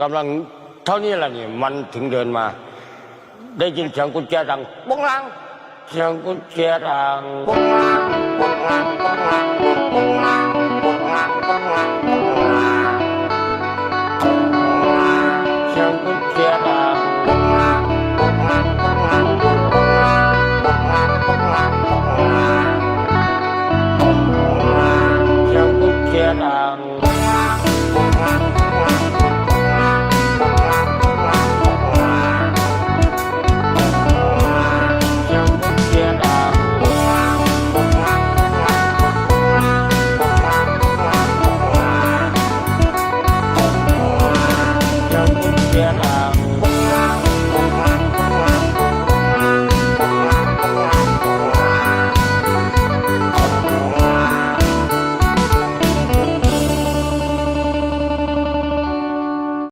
กำลังเท่านี้แหละนี่มันถึงเดินมา ได้ยินเสียงกุญแจดังบุ้งลังเสียงกุญแจดังบุ้งลังบุ้งลังบุ้งลังบุ้งลังบุ้งลังบุ้งลังบุ้งลังเสียงกุญแจดังบุ้งลังบุ้งลังบุ้งลังบุ้งลังบุ้งลังบุ้งลังบุ้งลังเสียงกุญแจดัง